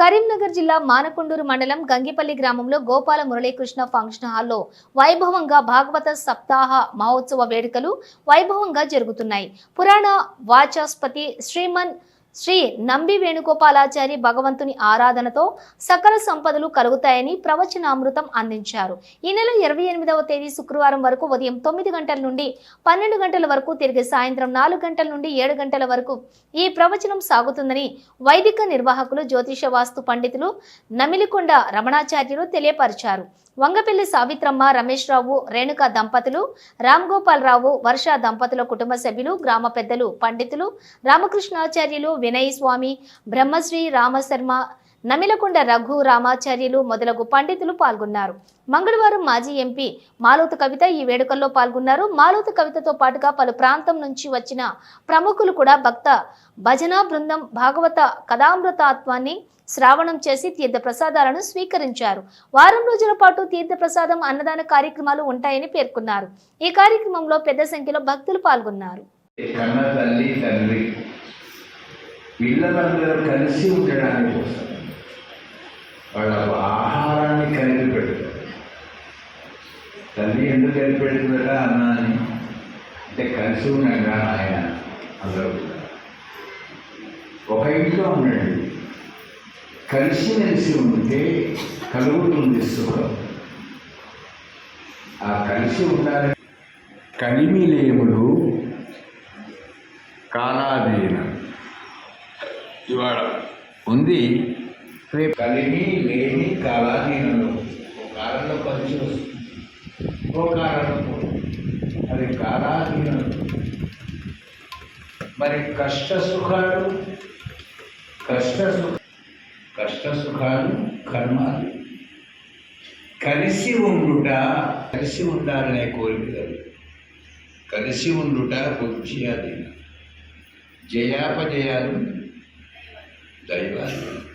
కరీంనగర్ జిల్లా మానకొండూరు మండలం గంగిపల్లి గ్రామంలో గోపాల మురళీకృష్ణ ఫంక్షన్ హాల్లో వైభవంగా భాగవత సప్తాహ మహోత్సవ వేడుకలు వైభవంగా జరుగుతున్నాయి. పురాణ వాచస్పతి శ్రీమన్ శ్రీ నంబి వేణుగోపాలాచారి భగవంతుని ఆరాధనతో సకల సంపదలు కలుగుతాయని ప్రవచనామృతం అందించారు. ఈ నెల ఇరవై ఎనిమిదవ తేదీ శుక్రవారం వరకు ఉదయం తొమ్మిది గంటల నుండి పన్నెండు గంటల వరకు తిరిగి సాయంత్రం నాలుగు గంటల నుండి ఏడు గంటల వరకు ఈ ప్రవచనం సాగుతుందని వైదిక నిర్వాహకులు జ్యోతిష వాస్తు పండితులు నమిలికొండ రమణాచార్యులు తెలియపరిచారు. వంగపల్లి సావిత్రమ్మ రమేష్ రావు రేణుక దంపతులు రామ్ గోపాల్ రావు వర్ష దంపతుల కుటుంబ సభ్యులు గ్రామ పెద్దలు పండితులు రామకృష్ణాచార్యులు వినయ్ స్వామి బ్రహ్మశ్రీ రామశర్మ నమిలకొండ రఘు రామాచార్యులు మొదలగు పండితులు పాల్గొన్నారు. మంగళవారం మాజీ ఎంపీ మాలోతు కవిత ఈ వేడుకల్లో పాల్గొన్నారు. మాలోతు కవితతో పాటుగా పలు ప్రాంతం నుంచి వచ్చిన ప్రముఖులు కూడా భక్త భజనా బృందం భాగవత కథామృతాత్వాన్ని శ్రావణం చేసి తీర్థ ప్రసాదాలను స్వీకరించారు. వారం రోజుల పాటు తీర్థ ప్రసాదం అన్నదాన కార్యక్రమాలు ఉంటాయని పేర్కొన్నారు. ఈ కార్యక్రమంలో పెద్ద సంఖ్యలో భక్తులు పాల్గొన్నారు. పిల్లలందరూ కలిసి ఉండడానికి కోసం వాళ్ళ ఆహారాన్ని కలిపి పెడతారు తల్లి ఎందుకు కలిపి పెడుతుందట అన్నాని అంటే కలిసి ఉండగా ఆయన అందరూ. ఒక ఇంట్లో ఉండండి. కలిసిమెలిసి ఉంటే కలుగుతుంది సుఖం. ఆ కలిసి ఉండాలి కలిమిలేములు కాలాధీన. ఇవాళ ఉంది. కలిమి లేని కాలాధీనంలో ఓ కాలంలో కలిసి వస్తుంది. ఓ కాలంలో అది కాలాధీనం మరి కష్ట సుఖాలు కష్ట సు కష్ట సుఖాలు కర్మాలు? కలిసి ఉండుట కలిసి ఉండాలనే కోరిక కలిసి ఉండుట బుద్ధి అది జయాపజయాలు దైవాలు.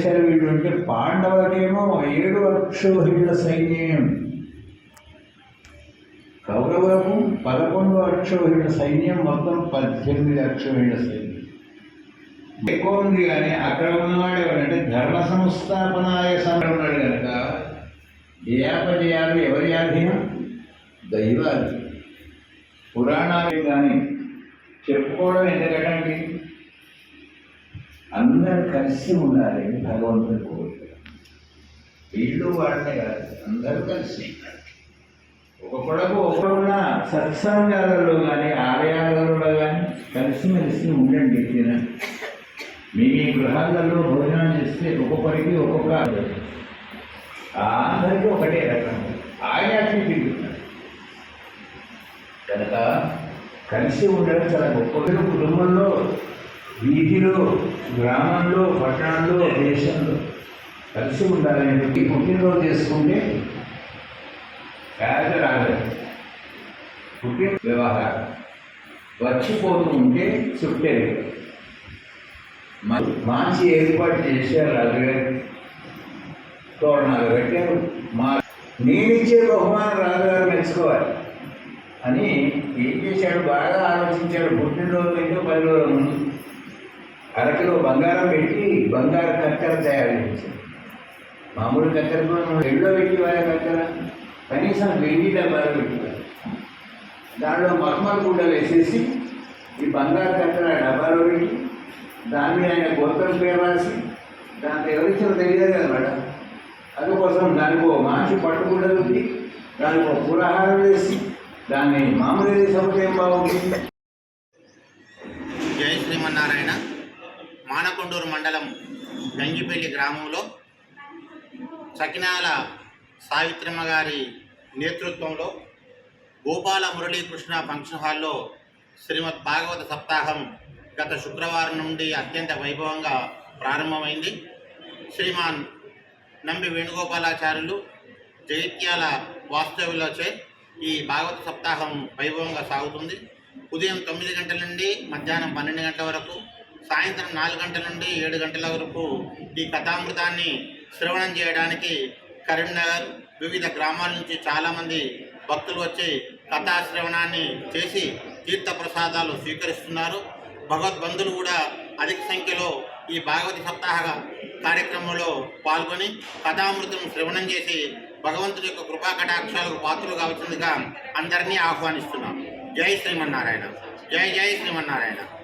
సరే వీళ్ళు అంటే పాండవులకేమో ఏడు అక్షోహిణుల సైన్యం. కౌరవులకు పదకొండు అక్షోహిణుల సైన్యం మొత్తం పద్దెనిమిది అక్షోహిణుల సైన్యం. ఎక్కువ ఉంది కానీ అక్కడ ఉన్నవాడు ఎవరంటే ధర్మ సంస్థాపనాయ సమయం ఉన్నాడు కనుక జయాపజయాలు ఎవరి ఆధీనం? దైవాధీనం పురాణాలు కానీ చెప్పుకోవడం ఎందుకంటే అందరు కలిసి ఉండాలి భగవంతుని కోరిక. వీళ్ళు వాళ్ళే కాదు అందరూ కలిసి ఒక కొడకు ఒకడున్న సత్సంగాలలో కానీ ఆలయాలలో కానీ కలిసిమెలిసి ఉండండి తినండి మీ మీ గృహాలలో భోజనం చేస్తే ఒక్కొక్కరికి ఒక్కొక్క అందరికీ ఒకటే రకం. ఆయన తిరుగుతున్నారు కనుక కలిసి ఉండడం చాలా గొప్పగా కుటుంబంలో వీధిలో గ్రామంలో పట్టణంలో దేశంలో కలిసి ఉండాలని చెప్పి పుట్టినరోజు చేసుకుంటే పేద రాలేదు. పుట్టిన వ్యవహారం. వచ్చిపోతూ ఉంటే చుట్టేది. మంచి ఏర్పాటు చేశారు రాజుగారు. తోరణాలు పెట్టారు మా నేనిచ్చే బహుమానం రాజుగారు మెచ్చుకోవాలి అని ఏం చేశాడు? బాగా ఆలోచించాడు. పుట్టినరోజు అయితే పది రోజుల ముందు. అరకిలో బంగారం పెట్టి బంగారు కత్తెర తయారు చేశారు. మామూలు కత్తెరతో ఎల్లో పెట్టి వాళ్ళ కత్తెర. కనీసం వెండి డబ్బాలు పెట్టారు దానిలో మహమ్మల్ కూడా వేసేసి ఈ బంగారు కత్తెర డబ్బాలో పెట్టి దాని మీద ఆయన గోత్రం పేరు రాసి దాంట్లో ఎవరిచ్చారో తెలియదు కదా మేడం. అందుకోసం దానికి ఓ మంచి పట్టుకుండ పెట్టి దానికి ఒక పురాహారం వేసి దాన్ని మామూలు సభకు బాగుంది. బాగుంటుంది జై శ్రీమన్నారాయణ. మానకొండూరు మండలం గంగిపల్లి గ్రామంలో సకినాల సావిత్రమ్మ గారి నేతృత్వంలో గోపాల మురళీకృష్ణ ఫంక్షన్ హాల్లో శ్రీమద్ భాగవత సప్తాహం గత శుక్రవారం నుండి అత్యంత వైభవంగా ప్రారంభమైంది. శ్రీమాన్ నంబి వేణుగోపాలాచార్యులు జైత్యాల వాస్తవ్యులచే ఈ భాగవత సప్తాహం వైభవంగా సాగుతుంది. ఉదయం తొమ్మిది గంటల నుండి మధ్యాహ్నం పన్నెండు గంటల వరకు సాయంత్రం నాలుగు గంటల నుండి ఏడు గంటల వరకు ఈ కథామృతాన్ని శ్రవణం చేయడానికి కరీంనగర్ వివిధ గ్రామాల నుంచి చాలామంది భక్తులు వచ్చి కథా శ్రవణాన్ని చేసి తీర్థ ప్రసాదాలు స్వీకరిస్తున్నారు. భగవద్బంధులు కూడా అధిక సంఖ్యలో ఈ భాగవతి సప్తాహ కార్యక్రమంలో పాల్గొని కథామృతం శ్రవణం చేసి భగవంతుని యొక్క కృపా కటాక్షాలకు పాత్రలు కావాల్సిందిగా అందరినీ ఆహ్వానిస్తున్నాం. జై శ్రీమన్నారాయణ. జై జై శ్రీమన్నారాయణ.